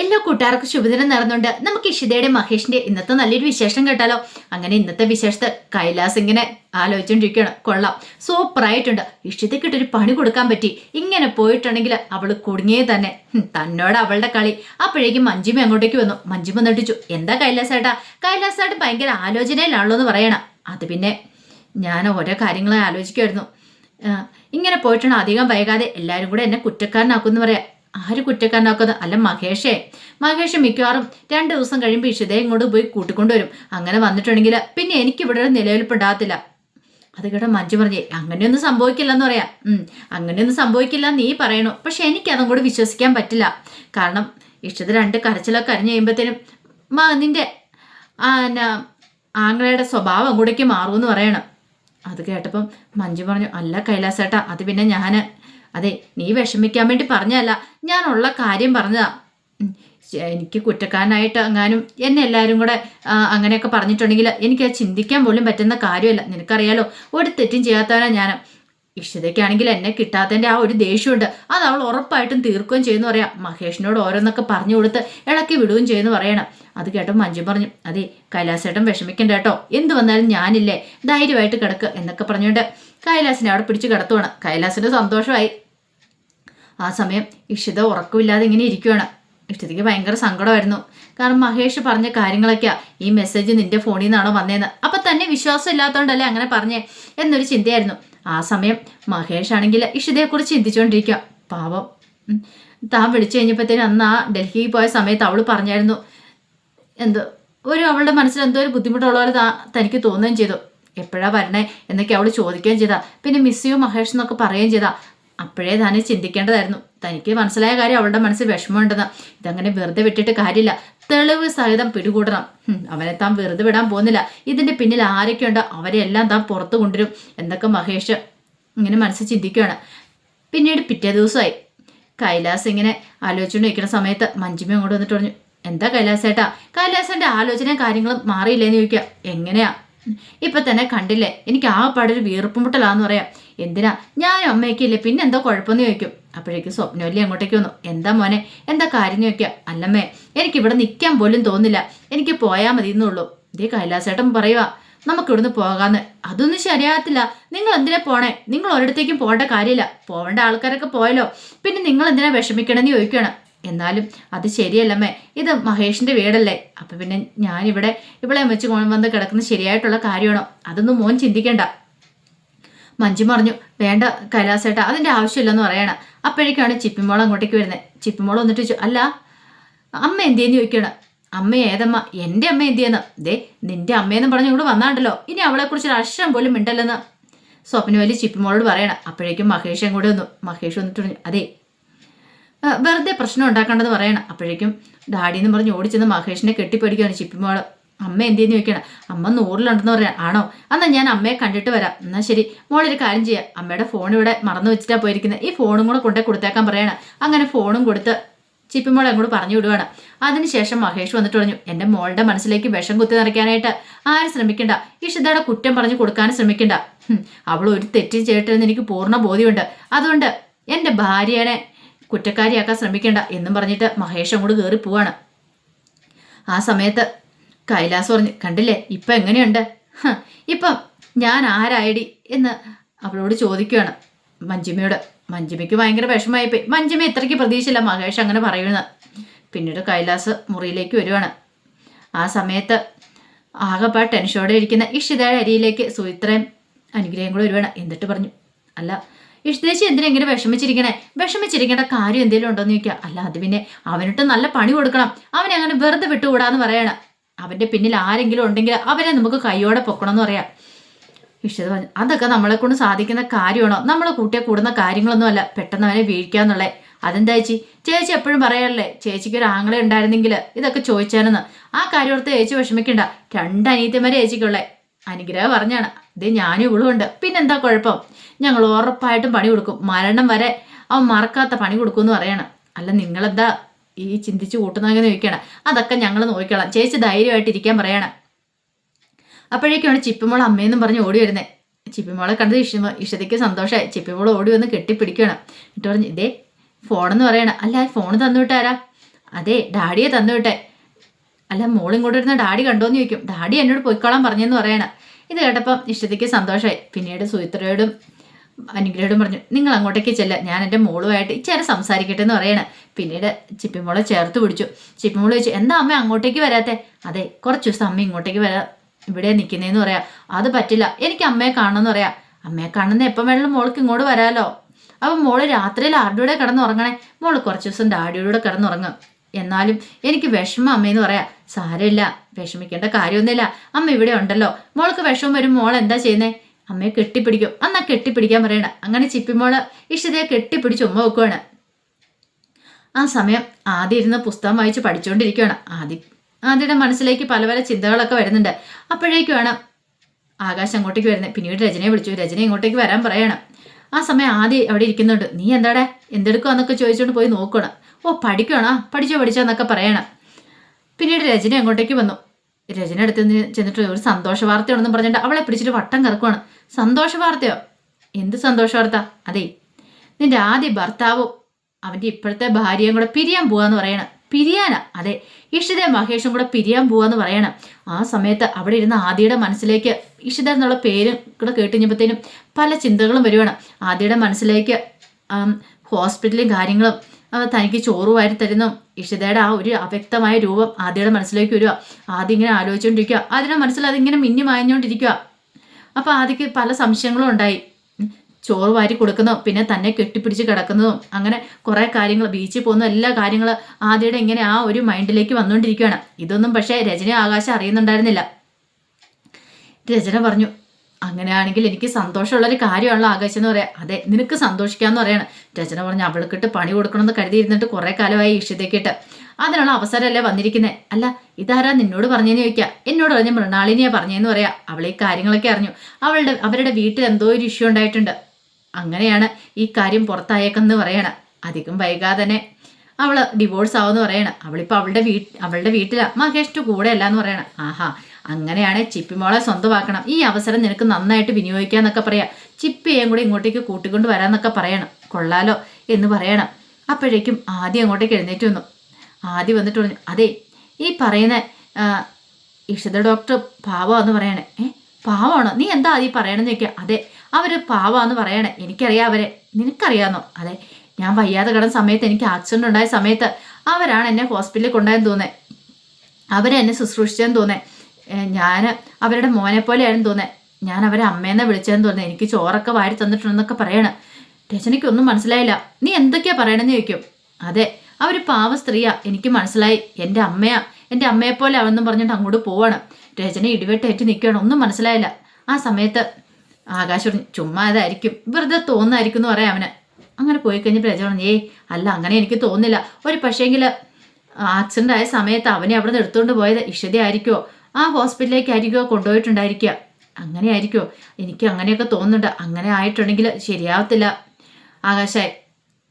എല്ലാ കൂട്ടുകാർക്കും ശുഭദിനം നടന്നുണ്ട് നമുക്ക് ഇഷിതയുടെ മഹേഷിന്റെ ഇന്നത്തെ നല്ലൊരു വിശേഷം കേട്ടാലോ? അങ്ങനെ ഇന്നത്തെ വിശേഷത്തെ കൈലാസ് ഇങ്ങനെ ആലോചിച്ചോണ്ടിരിക്കുകയാണ്. കൊള്ളാം. സൂപ്പറായിട്ടുണ്ട് ഇഷിതയ്ക്കിട്ടൊരു പണി കൊടുക്കാൻ പറ്റി. ഇങ്ങനെ പോയിട്ടുണ്ടെങ്കിൽ അവൾ കുടുങ്ങിയേ തന്നെ. തന്നോട് അവളുടെ കളി. അപ്പോഴേക്കും മഞ്ജിമ അങ്ങോട്ടേക്ക് വന്നു. മഞ്ജിമ നട്ടിച്ചു എന്താ കൈലാസേട്ടാ? കൈലാസേട്ടൻ ഭയങ്കര ആലോചനയിലാണല്ലോ എന്ന് പറയണം. അത് പിന്നെ ഞാൻ ഓരോ കാര്യങ്ങളെ ആലോചിക്കുമായിരുന്നു ഇങ്ങനെ പോയിട്ടാണ് അധികം വൈകാതെ എല്ലാവരും കൂടെ എന്നെ കുറ്റക്കാരനാക്കുമെന്ന് പറയാം. ആര് കുറ്റക്കാരനാക്കുന്നത് അല്ല മഹേഷേ. മഹേഷ് മിക്കവാറും രണ്ട് ദിവസം കഴിയുമ്പോൾ ഇഷിതയെ ഇങ്ങോട്ട് പോയി കൂട്ടിക്കൊണ്ടുവരും. അങ്ങനെ വന്നിട്ടുണ്ടെങ്കിൽ പിന്നെ എനിക്ക് ഇവിടെ ഒരു നിലനിൽപ്പുണ്ടാകത്തില്ല. അത് കേട്ടോ മഞ്ജു പറഞ്ഞേ. അങ്ങനെയൊന്നും സംഭവിക്കില്ലെന്ന് പറയാം. അങ്ങനെയൊന്നും സംഭവിക്കില്ല നീ പറയണു. പക്ഷെ എനിക്ക് അതും കൂടി വിശ്വസിക്കാൻ പറ്റില്ല. കാരണം ഇഷ്ടത്തിൽ രണ്ട് കരച്ചിലൊക്കെ അറിഞ്ഞു കഴിയുമ്പോഴത്തേനും മാ നിന്റെ ആങ്ങളയുടെ സ്വഭാവം അങ്ങോട്ടേക്ക് മാറുമെന്ന് പറയണം. അത് കേട്ടപ്പം മഞ്ജു പറഞ്ഞു അല്ല കൈലാസേട്ടാ അത് പിന്നെ ഞാൻ അതെ നീ വിഷമിക്കാൻ വേണ്ടി പറഞ്ഞതല്ല. ഞാനുള്ള കാര്യം പറഞ്ഞതാ. എനിക്ക് കുറ്റക്കാരനായിട്ട് അങ്ങാനും എന്നെ എല്ലാവരും കൂടെ അങ്ങനെയൊക്കെ പറഞ്ഞിട്ടുണ്ടെങ്കിൽ എനിക്ക് ചിന്തിക്കാൻ പോലും പറ്റുന്ന കാര്യമല്ല. നിനക്കറിയാലോ ഒരു തെറ്റും ചെയ്യാത്തവനാ ഞാൻ ഇഷിതയ്ക്കാണെങ്കിൽ എന്നെ കിട്ടാത്തതിന്റെ ആ ഒരു ദേഷ്യമുണ്ട്. അത് അവൾ ഉറപ്പായിട്ടും തീർക്കുകയും ചെയ്യുന്നു പറയാം. മഹേഷിനോട് ഓരോന്നൊക്കെ പറഞ്ഞു കൊടുത്ത് ഇളക്കി വിടുകയും ചെയ്യുന്നു പറയണം. അത് കേട്ടോ മഞ്ജു പറഞ്ഞു അതെ കൈലാസേട്ടൻ വിഷമിക്കണ്ട കേട്ടോ. എന്ത് വന്നാലും ഞാനില്ലേ ധൈര്യമായിട്ട് കിടക്കുക എന്നൊക്കെ പറഞ്ഞുകൊണ്ട് കൈലാസിനെ അവിടെ പിടിച്ച് കിടത്തുവാണ്. കൈലാസിന് സന്തോഷമായി. ആ സമയം ഇഷിത ഉറക്കമില്ലാതെ ഇങ്ങനെ ഇരിക്കുകയാണ് ഇഷ്ടത്തിക്ക് ഭയങ്കര സങ്കടമായിരുന്നു. കാരണം മഹേഷ് പറഞ്ഞ കാര്യങ്ങളൊക്കെയാ. ഈ മെസ്സേജ് നിന്റെ ഫോണിൽ നിന്നാണോ വന്നതെന്ന് അപ്പൊ തന്നെ വിശ്വാസം ഇല്ലാത്തതുകൊണ്ടല്ലേ അങ്ങനെ പറഞ്ഞേ എന്നൊരു ചിന്തയായിരുന്നു. ആ സമയം മഹേഷ് ആണെങ്കിൽ ഇഷിതയെക്കുറിച്ച് ചിന്തിച്ചുകൊണ്ടിരിക്കുക പാവം. താൻ വിളിച്ചു കഴിഞ്ഞപ്പോഴത്തേനും അന്ന് ആ ഡൽഹിയിൽ പോയ സമയത്ത് അവൾ പറഞ്ഞായിരുന്നു. എന്തോ ഒരു അവളുടെ മനസ്സിൽ എന്തോ ഒരു ബുദ്ധിമുട്ടുള്ള പോലെ തനിക്ക് തോന്നുകയും ചെയ്തു. എപ്പോഴാണ് വരണേ എന്നൊക്കെ അവൾ ചോദിക്കുകയും ചെയ്താ. പിന്നെ മിസ് യു മഹേഷ് എന്നൊക്കെ പറയുകയും ചെയ്താ. അപ്പോഴേ താനെ ചിന്തിക്കേണ്ടതായിരുന്നു. തനിക്ക് മനസ്സിലായ കാര്യം അവളുടെ മനസ്സിൽ വിഷമമുണ്ടെന്ന്. ഇതങ്ങനെ വെറുതെ വിട്ടിട്ട് കാര്യമില്ല. തെളിവ് സഹിതം പിടികൂടണം. അവനെ താൻ വെറുതെ വിടാൻ പോകുന്നില്ല. ഇതിന്റെ പിന്നിൽ ആരൊക്കെയുണ്ടോ അവരെല്ലാം താൻ പുറത്തു കൊണ്ടുവരും എന്നൊക്കെ മഹേഷ് ഇങ്ങനെ മനസ്സിൽ ചിന്തിക്കുകയാണ്. പിന്നീട് പിറ്റേ ദിവസമായി. കൈലാസ് ഇങ്ങനെ ആലോചിച്ചുകൊണ്ട് നിൽക്കുന്ന സമയത്ത് മഞ്ജുമി അങ്ങോട്ട് വന്നിട്ട് പറഞ്ഞു എന്താ കൈലാസേട്ടാ? കൈലാസന്റെ ആലോചനയും കാര്യങ്ങളും മാറിയില്ലേന്ന് ചോദിക്കുക. എങ്ങനെയാ? ഇപ്പൊ തന്നെ കണ്ടില്ലേ? എനിക്ക് ആ പാടൊരു വീർപ്പുമുട്ടലാന്ന് പറയാം. എന്തിനാ? ഞാൻ അമ്മയ്ക്കില്ലേ പിന്നെ എന്താ കുഴപ്പമെന്ന് ചോദിക്കും. അപ്പോഴേക്കും സ്വപ്നമല്ലേ അങ്ങോട്ടേക്ക് വന്നു. എന്താ മോനെ? എന്താ കാര്യം? ചോദിക്കുക. അല്ലമ്മേ എനിക്ക് ഇവിടെ നിൽക്കാൻ പോലും തോന്നില്ല എനിക്ക് പോയാൽ മതി എന്നുള്ളൂ ഇതേ കൈലാസേട്ടൻ പറയുക നമുക്ക് ഇവിടുന്ന് പോകാന്ന്. അതൊന്നും ശരിയാകത്തില്ല. നിങ്ങൾ എന്തിനാ പോണേ? നിങ്ങൾ ഒരിടത്തേക്കും പോകേണ്ട കാര്യമില്ല. പോകേണ്ട ആൾക്കാരൊക്കെ പോയല്ലോ. പിന്നെ നിങ്ങൾ എന്തിനാ വിഷമിക്കണമെന്ന് ചോദിക്കുകയാണ്. എന്നാലും അത് ശരിയല്ലമ്മേ. ഇത് മഹേഷിന്റെ വീടല്ലേ? അപ്പൊ പിന്നെ ഞാനിവിടെ ഇവിടെ വെച്ച് വന്ന് കിടക്കുന്ന ശരിയായിട്ടുള്ള കാര്യമാണോ? അതൊന്നും മോൻ ചിന്തിക്കണ്ട. മഞ്ജു പറഞ്ഞു വേണ്ട കൈലാസേട്ട അതിന്റെ ആവശ്യമില്ലെന്ന് പറയണ. അപ്പോഴേക്കാണ് ചിപ്പിമോൾ അങ്ങോട്ടേക്ക് വരുന്നത് ചിപ്പിമോൾ വന്നിട്ട് ചോ- അല്ല അമ്മ എന്തിയെന്ന് ചോദിക്കണം? അമ്മ ഏതമ്മ? എന്റെ അമ്മ എന്തിയെന്ന്? ദേ നിന്റെ അമ്മയെന്ന് പറഞ്ഞ് ഇങ്ങോട്ട് വന്നാണ്ടല്ലോ. ഇനി അവളെക്കുറിച്ച് ഒരു അക്ഷരം പോലും മിണ്ടല്ലെന്ന്. സ്വപ്നവലി ചിപ്പിമോളോട് പറയണം. അപ്പോഴേക്കും മഹേഷ് അങ്ങോട്ട് വന്നു. മഹേഷ് വന്നിട്ട് പറഞ്ഞു അതെ വെറുതെ പ്രശ്നം ഉണ്ടാക്കേണ്ടത് പറയണം. അപ്പോഴേക്കും ഡാഡി എന്ന് പറഞ്ഞ് ഓടിച്ചെന്ന് മഹേഷിനെ കെട്ടിപ്പടിക്കുകയാണ് ചിപ്പിമോൾ അമ്മ എന്തിയെന്ന് ചോദിക്കണം? അമ്മ നൂറിലുണ്ടെന്ന് പറയാം. ആണോ? എന്നാൽ ഞാൻ അമ്മയെ കണ്ടിട്ട് വരാം. എന്നാൽ ശരി. മോളൊരു കാര്യം ചെയ്യാം. അമ്മയുടെ ഫോൺ ഇവിടെ മറന്നു വെച്ചിട്ടാണ് പോയിരിക്കുന്നത്. ഈ ഫോണും കൂടെ കൊണ്ടേ കൊടുത്തേക്കാൻ പറയണം. അങ്ങനെ ഫോണും കൊടുത്ത് ചിപ്പിമോൾ അങ്ങോട്ട് പറഞ്ഞു വിടുവാണ്. അതിനുശേഷം മഹേഷ് വന്നിട്ട് പറഞ്ഞു എന്റെ മോളുടെ മനസ്സിലേക്ക് വിഷം കുത്തി നിറയ്ക്കാനായിട്ട് ആരും ശ്രമിക്കണ്ട. ഇഷിതയുടെ കുറ്റം പറഞ്ഞു കൊടുക്കാനും ശ്രമിക്കണ്ട. അവൾ ഒരു തെറ്റും ചെയ്തിട്ടെന്ന് എനിക്ക് പൂർണ ബോധ്യമുണ്ട്. അതുകൊണ്ട് എന്റെ ഭാര്യനെ കുറ്റക്കാരിയാക്കാൻ ശ്രമിക്കേണ്ട എന്നും പറഞ്ഞിട്ട് മഹേഷ് അങ്ങോട്ട് കയറി പോവാണ്. ആ സമയത്ത് കൈലാസ് പറഞ്ഞു കണ്ടില്ലേ ഇപ്പം എങ്ങനെയുണ്ട്? ഇപ്പം ഞാൻ ആരായിടി? എന്ന് അവളോട് ചോദിക്കുകയാണ് മഞ്ജിമയോട്. മഞ്ജിമയ്ക്ക് ഭയങ്കര വിഷമമായിപ്പോയി. മഞ്ജിമ ഇത്രയ്ക്ക് പ്രതീക്ഷയില്ല മഹേഷ് അങ്ങനെ പറയുന്നത് പിന്നീട് കൈലാസ് മുറിയിലേക്ക് വരുവാണ്. ആ സമയത്ത് ആകെപ്പാ ടെൻഷനോടെ ഇരിക്കുന്ന ഇഷിതയുടെ അരിയിലേക്ക് സുയിത്രയും അനുഗ്രഹം കൂടെ വരുവാണ്. എന്നിട്ട് പറഞ്ഞു അല്ല ഇഷ്ടേച്ചി എന്തിനാ ഇങ്ങനെ വിഷമിച്ചിരിക്കണേ? വിഷമിച്ചിരിക്കേണ്ട കാര്യം എന്തെങ്കിലും ഉണ്ടോ എന്ന് ചോദിക്കുക അല്ല അത് പിന്നെ അവനിട്ട് നല്ല പണി കൊടുക്കണം. അവനെ അങ്ങനെ വെറുതെ വിട്ടുകൂടാന്ന് പറയണം. അവന്റെ പിന്നിൽ ആരെങ്കിലും ഉണ്ടെങ്കിൽ അവനെ നമുക്ക് കൈയോടെ പൊക്കണമെന്ന് പറയാം. ഇഷ്ടത പറഞ്ഞു അതൊക്കെ നമ്മളെ കൊണ്ട് സാധിക്കുന്ന കാര്യമാണോ? നമ്മളെ കൂട്ടിയെ കൂടുന്ന കാര്യങ്ങളൊന്നും അല്ല. പെട്ടെന്ന് അവനെ വീഴിക്കാന്നുള്ളേ. അതെന്താ ചേച്ചി? ചേച്ചി എപ്പോഴും പറയാറില്ലേ ചേച്ചിക്ക് ഒരു ആങ്ങളെ ഉണ്ടായിരുന്നെങ്കിൽ ഇതൊക്കെ ചോദിച്ചാനെന്ന്. ആ കാര്യം ഓർത്ത് ചേച്ചി വിഷമിക്കണ്ട. രണ്ട് അനിയത്തിമാരെ ചേച്ചിക്കുള്ളേ. അനുഗ്രഹം പറഞ്ഞാണ്. ഇത് ഞാനും ഇവളും ഉണ്ട്. പിന്നെന്താ കുഴപ്പം? ഞങ്ങൾ ഉറപ്പായിട്ടും പണി കൊടുക്കും. മരണം വരെ അവൻ മറക്കാത്ത പണി കൊടുക്കുമെന്ന് പറയണം. അല്ല നിങ്ങളെന്താ ഈ ചിന്തിച്ച് കൂട്ടുന്നതെന്ന് ചോദിക്കണം അതൊക്കെ ഞങ്ങൾ നോക്കിക്കോളാം. ചേച്ചി ധൈര്യമായിട്ട് ഇരിക്കാൻ പറയണം. അപ്പോഴേക്കാണ് ചിപ്പിമോൾ അമ്മയെന്നും പറഞ്ഞ് ഓടി വരുന്നത് ചിപ്പിമോളെ കണ്ടത് ഇഷ ഇഷതയ്ക്ക് സന്തോഷമായി. ചിപ്പിമോൾ ഓടി വന്ന് കെട്ടിപ്പിടിക്കണം എന്നിട്ട് പറഞ്ഞു ഇതേ ഫോണെന്ന് പറയണം. അല്ല ഫോൺ തന്നു വിട്ടാരാ അതെ ഡാഡിയെ തന്നു വിട്ടെ. അല്ല മോളും കൂടെ ഇരുന്ന് ഡാഡി കണ്ടോന്ന് ചോദിക്കും. ഡാഡി എന്നോട് പൊയ്ക്കോളാൻ പറഞ്ഞെന്ന് പറയണം. ഇത് കേട്ടപ്പം ഇഷ്ടത്തേക്ക് സന്തോഷമായി. പിന്നീട് സുഹിത്രയോടും അനുഗ്രഹോടും പറഞ്ഞു നിങ്ങൾ അങ്ങോട്ടേക്ക് ചെല്ല. ഞാൻ എന്റെ മോളുമായിട്ട് ഇച്ചേരെ സംസാരിക്കട്ടെ എന്ന് പറയണ. പിന്നീട് ചിപ്പിമോളെ ചേർത്ത് പിടിച്ചു. ചിപ്പിമോൾ ചോദിച്ചു എന്താ അമ്മ അങ്ങോട്ടേക്ക് വരാത്തെ? അതെ കുറച്ച് ദിവസം അമ്മ ഇങ്ങോട്ടേക്ക് വരാ ഇവിടെ നിൽക്കുന്നതെന്ന് പറയാം. അത് പറ്റില്ല എനിക്ക് അമ്മയെ കാണണമെന്ന് പറയാം. അമ്മയെ കാണുന്ന എപ്പം വേണമെങ്കിലും മോൾക്ക് ഇങ്ങോട്ട് വരാമല്ലോ അപ്പം മോൾ രാത്രിയിൽ ആരുടെ കിടന്ന് കിടന്നുറങ്ങണേ മോൾ കുറച്ച് ദിവസം ഡാഡിയുടെ കൂടെ കിടന്നുറങ്ങും എന്നാലും എനിക്ക് വിഷമം അമ്മയെന്ന് പറയാം. സാരമില്ല വിഷമിക്കേണ്ട കാര്യമൊന്നുമില്ല. അമ്മ ഇവിടെ ഉണ്ടല്ലോ. മോൾക്ക് വിഷമം വരും. മോൾ എന്താ ചെയ്യുന്നേ? അമ്മയെ കെട്ടിപ്പിടിക്കും. അന്നാ കെട്ടിപ്പിടിക്കാൻ പറയണ. അങ്ങനെ ചിപ്പിമോൾ ഇഷ്ടതയെ കെട്ടിപ്പിടിച്ച് ഉമ്മ വെക്കുവാണ്. ആ സമയം ആദ്യം ഇരുന്ന് പുസ്തകം വായിച്ച് പഠിച്ചുകൊണ്ടിരിക്കുകയാണ് ആദ്യ ആദ്യയുടെ മനസ്സിലേക്ക് പല പല ചിന്തകളൊക്കെ വരുന്നുണ്ട്. അപ്പോഴേക്കുമാണ് ആകാശം അങ്ങോട്ടേക്ക് വരുന്നത്. പിന്നീട് രചനയെ വിളിച്ചു. രജന ഇങ്ങോട്ടേക്ക് വരാൻ പറയണം. ആ സമയം ആദ്യം അവിടെ ഇരിക്കുന്നുണ്ട്. നീ എന്താടാ? എന്തെടുക്കുവാന്നൊക്കെ ചോദിച്ചുകൊണ്ട് പോയി നോക്കണം ഓ പഠിക്കണോ പഠിച്ചോ പഠിച്ചോ എന്നൊക്കെ പറയണം. പിന്നീട് രചന അങ്ങോട്ടേക്ക് വന്നു. രജന അടുത്ത് ചെന്നിട്ട് ഒരു സന്തോഷ വാർത്തയാണെന്ന് പറഞ്ഞിട്ട് അവളെ പിടിച്ചിട്ട് വട്ടം കറക്കുവാണ്. സന്തോഷ വാർത്തയോ? എന്ത് സന്തോഷ വാർത്ത? അതെ നിന്റെ ആദ്യ ഭർത്താവും അവന്റെ ഇപ്പോഴത്തെ ഭാര്യയും കൂടെ പിരിയാൻ പോവാന്ന് പറയണം. പിരിയാനാ? അതെ ഇഷിത മഹേഷും കൂടെ പിരിയാൻ പോവാന്ന് പറയണം. ആ സമയത്ത് അവിടെ ഇരുന്ന ആദിയുടെ മനസ്സിലേക്ക് ഇഷിത എന്നുള്ള പേരും കൂടെ കേട്ടുകഴിഞ്ഞപ്പോഴത്തേനും പല ചിന്തകളും വരുവാണ്. ആദിയുടെ മനസ്സിലേക്ക് ഹോസ്പിറ്റലും കാര്യങ്ങളും തനിക്ക് ചോറ് വാരി തരുന്നു ഇഷിതയുടെ ആ ഒരു അവ്യക്തമായ രൂപം ആദ്യയുടെ മനസ്സിലേക്ക് വരിക. ആദ്യം ഇങ്ങനെ ആലോചിച്ചുകൊണ്ടിരിക്കുക ആദ്യയുടെ മനസ്സിൽ അതിങ്ങനെ മിന്നി മായഞ്ഞുകൊണ്ടിരിക്കുക അപ്പോൾ ആദ്യക്ക് പല സംശയങ്ങളും ഉണ്ടായി. ചോറ് വാരി കൊടുക്കുന്നു പിന്നെ തന്നെ കെട്ടിപ്പിടിച്ച് കിടക്കുന്നതും അങ്ങനെ കുറേ കാര്യങ്ങൾ ബീച്ചിൽ പോകുന്ന എല്ലാ കാര്യങ്ങളും ആദ്യയുടെ ഇങ്ങനെ ആ ഒരു മൈൻഡിലേക്ക് വന്നുകൊണ്ടിരിക്കുകയാണ് ഇതൊന്നും പക്ഷേ രചന ആകാശം അറിയുന്നുണ്ടായിരുന്നില്ല. രചന പറഞ്ഞു അങ്ങനെയാണെങ്കിൽ എനിക്ക് സന്തോഷമുള്ളൊരു കാര്യമാണല്ലോ ആകാശം എന്ന് പറയാം. അതെ നിനക്ക് സന്തോഷിക്കാന്ന് പറയണം. രചന പറഞ്ഞ അവൾക്കിട്ട് പണി കൊടുക്കണമെന്ന് കരുതിയിരുന്നിട്ട് കുറേ കാലമായി ഇഷ്ടത്തേക്കിട്ട് അതിനുള്ള അവസരമല്ലേ വന്നിരിക്കുന്നത് അല്ല ഇതാരാ നിന്നോട് പറഞ്ഞെന്ന് ചോദിക്കുക എന്നോട് പറഞ്ഞ മൃണാളിനിയെ പറഞ്ഞേന്ന് പറയാം. അവൾ ഈ കാര്യങ്ങളൊക്കെ അറിഞ്ഞു. അവളുടെ അവരുടെ വീട്ടിൽ എന്തോ ഒരു ഇഷ്യൂ ഉണ്ടായിട്ടുണ്ട്. അങ്ങനെയാണ് ഈ കാര്യം പുറത്തായേക്കെന്ന് പറയണം. അധികം വൈകാതെ തന്നെ അവൾ ഡിവോഴ്സ് ആവുമെന്ന് പറയണം. അവളിപ്പോൾ അവളുടെ വീട്ടിൽ അവളുടെ വീട്ടിലാണ് മഹേഷ് കൂടെ അല്ല എന്ന് പറയണം. ആഹാ അങ്ങനെയാണ് ചിപ്പിമോളെ സ്വന്തമാക്കണം. ഈ അവസരം നിനക്ക് നന്നായിട്ട് വിനിയോഗിക്കാന്നൊക്കെ പറയാം. ചിപ്പിയേയും കൂടി ഇങ്ങോട്ടേക്ക് കൂട്ടിക്കൊണ്ട് വരാമെന്നൊക്കെ പറയണം. കൊള്ളാലോ എന്ന് പറയണം. അപ്പോഴേക്കും ആദ്യം അങ്ങോട്ടേക്ക് എഴുന്നേറ്റ് വന്നു. ആദ്യം വന്നിട്ട് പറഞ്ഞു അതെ ഈ പറയുന്ന ഇഷിത ഡോക്ടർ പാവമെന്ന് പറയണേ. ഏ പാവമാണോ നീ എന്താ ആദ്യം പറയണമെന്ന് ചോദിക്കുക അതെ അവർ പാവാന്ന് പറയണേ. എനിക്കറിയാം അവരെ. നിനക്കറിയാമെന്നോ അതെ ഞാൻ വയ്യാതെ കിടന്ന സമയത്ത് എനിക്ക് ആക്സിഡന്റ് ഉണ്ടായ സമയത്ത് അവരാണ് എന്നെ ഹോസ്പിറ്റലിൽ കൊണ്ടുപോയെന്ന് തോന്നേ അവരെന്നെ ശുശ്രൂഷിച്ചെന്ന് തോന്നേ ഞാൻ അവരുടെ മോനെ പോലെയായിരുന്നു തോന്നേ ഞാൻ അവരെ അമ്മേനെ വിളിച്ചതെന്ന് തോന്നുന്നത് എനിക്ക് ചോറൊക്കെ വാരി തന്നിട്ടുണ്ടെന്നൊക്കെ പറയണം. രചനയ്ക്കൊന്നും മനസ്സിലായില്ല. നീ എന്തൊക്കെയാ പറയണമെന്ന് ചോദിക്കും. അതെ അവർ പാവ സ്ത്രീയാ. എനിക്ക് മനസ്സിലായി. എന്റെ അമ്മയാ. എന്റെ അമ്മയെപ്പോലെ അവെന്നും പറഞ്ഞിട്ട് അങ്ങോട്ട് പോവാണ്. രചന ഇടിവെട്ടേറ്റ് നിൽക്കുകയാണ്. ഒന്നും മനസ്സിലായില്ല. ആ സമയത്ത് ആകാശ് പറഞ്ഞു ചുമ്മാ ഇതായിരിക്കും. വെറുതെ തോന്നായിരിക്കും എന്ന് പറയാം അവന്. അങ്ങനെ പോയി കഴിഞ്ഞപ്പോൾ രജ പറഞ്ഞു ഏയ് അല്ല അങ്ങനെ എനിക്ക് തോന്നില്ല ഒരു പക്ഷേങ്കിൽ ആക്സിഡന്റ് ആയ സമയത്ത് അവനെ അവിടെ നിന്ന് എടുത്തുകൊണ്ട് പോയത് ഇഷത ആയിരിക്കുമോ ആ ഹോസ്പിറ്റലിലേക്ക് ആയിരിക്കുമോ കൊണ്ടുപോയിട്ടുണ്ടായിരിക്കുക? അങ്ങനെ ആയിരിക്കുമോ എനിക്ക് അങ്ങനെയൊക്കെ തോന്നുന്നുണ്ട്. അങ്ങനെ ആയിട്ടുണ്ടെങ്കിൽ ശരിയാവത്തില്ല. ആകാശായി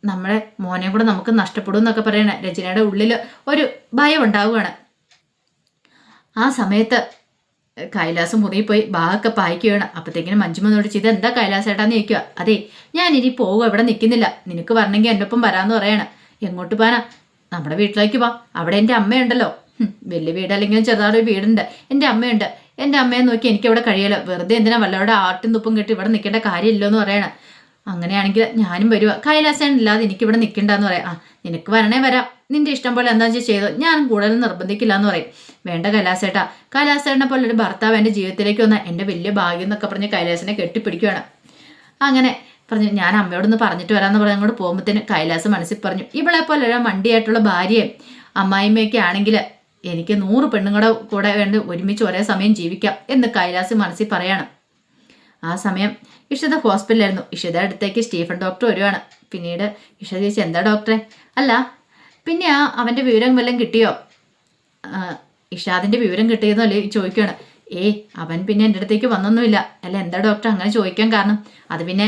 നമ്മളെ മോനെ കൂടെ നമുക്ക് നഷ്ടപ്പെടും എന്നൊക്കെ പറയണേ. രചനയുടെ ഉള്ളിൽ ഒരു ഭയം ഉണ്ടാവുകയാണ്. ആ സമയത്ത് കൈലാസം മുറിയിൽ പോയി ബാഗൊക്കെ പായിക്കുകയാണ്. അപ്പോഴത്തേക്കിനും മഞ്ജുമ ചെയ്ത് എന്താ കൈലാസേട്ടാന്ന് ചോദിക്കുക? അതെ ഞാൻ ഇനി പോകും ഇവിടെ നിൽക്കുന്നില്ല. നിനക്ക് വരണമെങ്കിൽ എന്റെ ഒപ്പം വരാമെന്ന് പറയണം. എങ്ങോട്ട് പോകാനാ? നമ്മുടെ വീട്ടിലേക്ക് വാ. അവിടെ എന്റെ അമ്മയുണ്ടല്ലോ. വലിയ വീടല്ലെങ്കിലും ചെറുതാറൊരു വീടുണ്ട്. എന്റെ അമ്മയുണ്ട്. എന്റെ അമ്മയെ നോക്കി എനിക്ക് ഇവിടെ കഴിയല്ലോ. വെറുതെ എന്തിനാ വല്ലവരുടെ ആട്ടും തുപ്പും കെട്ടി ഇവിടെ നിൽക്കേണ്ട കാര്യമില്ലോ എന്ന് പറയണം. അങ്ങനെയാണെങ്കിൽ ഞാനും വരുക കൈലാസേൻ ഇല്ലാതെ എനിക്ക് ഇവിടെ നിൽക്കണ്ടെന്ന് പറയാം. ആ നിനക്ക് വരണേ വരാം. നിന്റെ ഇഷ്ടം പോലെ എന്താ വെച്ചാൽ ചെയ്തോ? ഞാൻ കൂടുതൽ നിർബന്ധിക്കില്ല എന്ന് പറയും. വേണ്ട കൈലാസേട്ടാ. കൈലാസേട്ടനെ പോലെ ഒരു ഭർത്താവ് എന്റെ ജീവിതത്തിലേക്ക് വന്ന എന്റെ വലിയ ഭാഗ്യം എന്നൊക്കെ പറഞ്ഞ് കൈലാസിനെ കെട്ടിപ്പിടിക്കുകയാണ് അങ്ങനെ പറഞ്ഞു ഞാൻ അമ്മയോടൊന്ന് പറഞ്ഞിട്ട് വരാമെന്ന് പറഞ്ഞ് അങ്ങോട്ട് പോകുമ്പോഴത്തേന് കൈലാസ് മനസ്സിൽ പറഞ്ഞു ഇവളെ പോലെ ഒരു മണ്ടിയായിട്ടുള്ള ഭാര്യയും അമ്മായിമ്മയൊക്കെ ആണെങ്കിൽ എനിക്ക് നൂറ് പെണ്ണുങ്ങളുടെ കൂടെ വേണ്ടി ഒരുമിച്ച് ഒരേ സമയം ജീവിക്കാം എന്ന് കൈലാസ് മനസ്സിൽ പറയാണ്. ആ സമയം ഇഷിത ഹോസ്പിറ്റലായിരുന്നു ഇഷിത അടുത്തേക്ക് സ്റ്റീഫൻ ഡോക്ടർ വരുവാണ്. പിന്നീട് ഇഷിത ചേച്ചി എന്താ ഡോക്ടറെ? അല്ല പിന്നെ ആ അവന്റെ വിവരം വല്ലതും കിട്ടിയോ? ഇഷാദിന്റെ വിവരം കിട്ടിയെന്നല്ലേ ചോദിക്കുകയാണ് ഏയ് അവൻ പിന്നെ എന്റെ അടുത്തേക്ക് വന്നൊന്നുമില്ല. അല്ല എന്താ ഡോക്ടർ അങ്ങനെ ചോദിക്കാൻ കാരണം. അത് പിന്നെ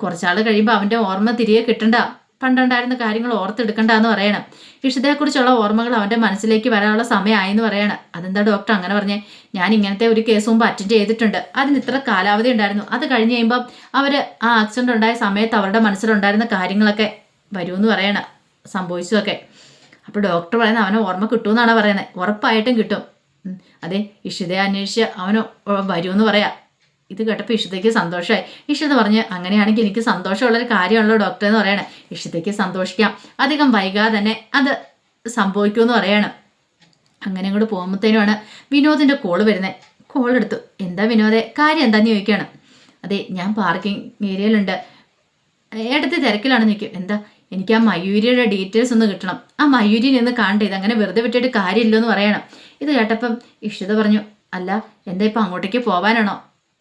കുറച്ചാൾ കഴിയുമ്പോൾ അവന്റെ ഓർമ്മ തിരികെ കിട്ടണ്ട. പണ്ടുണ്ടായിരുന്ന കാര്യങ്ങൾ ഓർത്തെടുക്കണ്ട എന്ന് പറയണം. ഇഷിതയെക്കുറിച്ചുള്ള ഓർമ്മകൾ അവന്റെ മനസ്സിലേക്ക് വരാനുള്ള സമയമായി എന്ന് പറയണം. അതെന്താ ഡോക്ടർ അങ്ങനെ പറഞ്ഞേ? ഞാൻ ഇങ്ങനത്തെ ഒരു കേസ് മുമ്പ് അറ്റൻഡ് ചെയ്തിട്ടുണ്ട്. അതിന് ഇത്ര കാലാവധി ഉണ്ടായിരുന്നു. അത് കഴിഞ്ഞ് കഴിയുമ്പം അവർ ആ ആക്സിഡന്റ് ഉണ്ടായ സമയത്ത് അവരുടെ മനസ്സിലുണ്ടായിരുന്ന കാര്യങ്ങളൊക്കെ വരുമെന്ന് പറയണം. സംഭവിച്ചതൊക്കെ. അപ്പോൾ ഡോക്ടർ പറയുന്നത് അവനെ ഓർമ്മ കിട്ടുമെന്നാണ് പറയുന്നത്. ഉറപ്പായിട്ടും കിട്ടും. അതെ ഇഷിതയെ അന്വേഷിച്ച് അവന് വരുമെന്ന് പറയാം. ഇത് കേട്ടപ്പോൾ ഇഷിതയ്ക്ക് സന്തോഷമായി ഇഷിത പറഞ്ഞ് അങ്ങനെയാണെങ്കിൽ എനിക്ക് സന്തോഷമുള്ളൊരു കാര്യമാണല്ലോ ഡോക്ടർ എന്ന് പറയണേ. ഇഷിതയ്ക്ക് സന്തോഷിക്കാം. അധികം വൈകാതെ തന്നെ അത് സംഭവിക്കുമെന്ന് പറയാണ്. അങ്ങനെ അങ്ങോട്ട് പോകുമ്പോഴത്തേനുമാണ് വിനോദിന്റെ കോൾ വരുന്നത് കോൾ എടുത്തു. എന്താ വിനോദേ? കാര്യം എന്താന്ന് ചോദിക്കുകയാണ് അതെ ഞാൻ പാർക്കിംഗ് ഏരിയയിലുണ്ട് ഏടത്തെ തിരക്കിലാണ് നിൽക്കും എന്താ? എനിക്ക് ആ മയൂരിയുടെ ഡീറ്റെയിൽസ് ഒന്ന് കിട്ടണം. ആ മയൂരിനെ ഒന്ന് കാണണ്ടേ ഇത് അങ്ങനെ വെറുതെ വിട്ടിട്ട് കാര്യമില്ലെന്ന് പറയണം. ഇത് കേട്ടപ്പം ഇഷിത പറഞ്ഞു അല്ല എന്താ ഇപ്പം അങ്ങോട്ടേക്ക് പോവാനാണോ?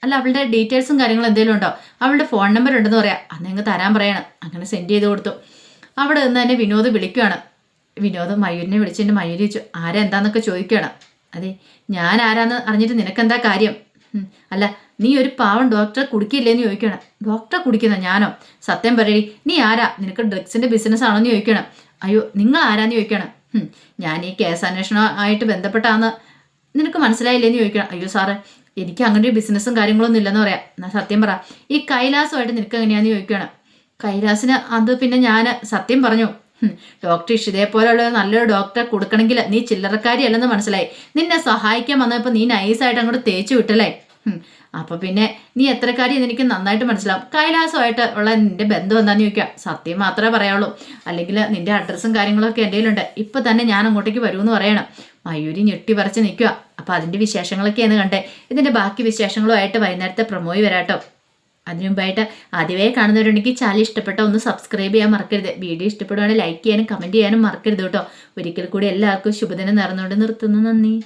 അല്ല അവളുടെ ഡീറ്റെയിൽസും കാര്യങ്ങളും എന്തെങ്കിലും ഉണ്ടോ? അവളുടെ ഫോൺ നമ്പർ ഉണ്ടെന്ന് പറയാം. അന്ന് അങ്ങ് തരാൻ പറയണം. അങ്ങനെ സെൻഡ് ചെയ്ത് കൊടുത്തു. അവിടെ നിന്ന് തന്നെ വിനോദ് വിളിക്കുകയാണ് വിനോദ് മയൂരിനെ വിളിച്ചിട്ട് മയൂരി ചോദിച്ചു ആരെന്താന്നൊക്കെ ചോദിക്കുകയാണ് അതെ ഞാൻ ആരാന്ന് അറിഞ്ഞിട്ട് നിനക്കെന്താ കാര്യം? അല്ല നീ ഒരു പാവം ഡോക്ടറെ കുടിക്കില്ലേന്ന് ചോദിക്കണം ഡോക്ടറെ കുടിക്കുന്ന ഞാനോ? സത്യം പറയടി നീ ആരാ? നിനക്ക് ഡ്രഗ്സിന്റെ ബിസിനസ് ആണോന്ന് ചോദിക്കണം അയ്യോ നിങ്ങൾ ആരാന്ന് ചോദിക്കണം ഞാൻ ഈ കേസ് അന്വേഷണമായിട്ട് ബന്ധപ്പെട്ടാന്ന് നിനക്ക് മനസ്സിലായില്ലേന്ന് ചോദിക്കണം അയ്യോ സാറേ എനിക്ക് അങ്ങനെ ഒരു ബിസിനസ്സും കാര്യങ്ങളൊന്നും ഇല്ലെന്ന് പറയാം. എന്നാ സത്യം പറ. ഈ കൈലാസുമായിട്ട് നിനക്ക് എങ്ങനെയാന്ന് ചോദിക്കുകയാണ് കൈലാസിന് അത് പിന്നെ ഞാൻ സത്യം പറഞ്ഞു. ഡോക്ടർ ഇഷ് പോലെയുള്ള നല്ലൊരു ഡോക്ടറെ കൊടുക്കണമെങ്കിൽ നീ ചില്ലറക്കാരിയല്ലെന്ന് മനസ്സിലായി. നിന്നെ സഹായിക്കാൻ വന്നപ്പോൾ നീ നൈസായിട്ട് അങ്ങോട്ട് തേച്ചു വിട്ടല്ലേ? അപ്പൊ പിന്നെ നീ എത്ര കാര്യം എനിക്ക് നന്നായിട്ട് മനസ്സിലാവും. കൈലാസമായിട്ട് ഉള്ള നിന്റെ ബന്ധം എന്താന്ന് ചോദിക്കുക സത്യം മാത്രമേ പറയാവുള്ളൂ. അല്ലെങ്കിൽ നിന്റെ അഡ്രസ്സും കാര്യങ്ങളൊക്കെ എന്റെ കയ്യിലുണ്ട്. ഇപ്പൊ തന്നെ ഞാൻ അങ്ങോട്ടേക്ക് വരുമെന്ന് പറയണം. മയൂരി ഞെട്ടി പറിച്ച് നിൽക്കുക അപ്പൊ അതിന്റെ വിശേഷങ്ങളൊക്കെ എന്ന് കണ്ടേ. ഇതിന്റെ ബാക്കി വിശേഷങ്ങളുമായിട്ട് വൈകുന്നേരത്തെ പ്രൊമോയി വരാട്ടോ. അതിനു മുമ്പായിട്ട് ആദ്യമേ കാണുന്നവരുണ്ടെങ്കിൽ ചാനൽ ഇഷ്ടപ്പെട്ട ഒന്ന് സബ്സ്ക്രൈബ് ചെയ്യാൻ മറക്കരുത്. വീഡിയോ ഇഷ്ടപ്പെടുവാണെങ്കിൽ ലൈക്ക് ചെയ്യാനും കമന്റ് ചെയ്യാനും മറക്കരുത് കേട്ടോ. ഒരിക്കൽ കൂടി എല്ലാവർക്കും ശുഭദിനം നേർന്നുകൊണ്ട് നിർത്തുന്നു. നന്ദി.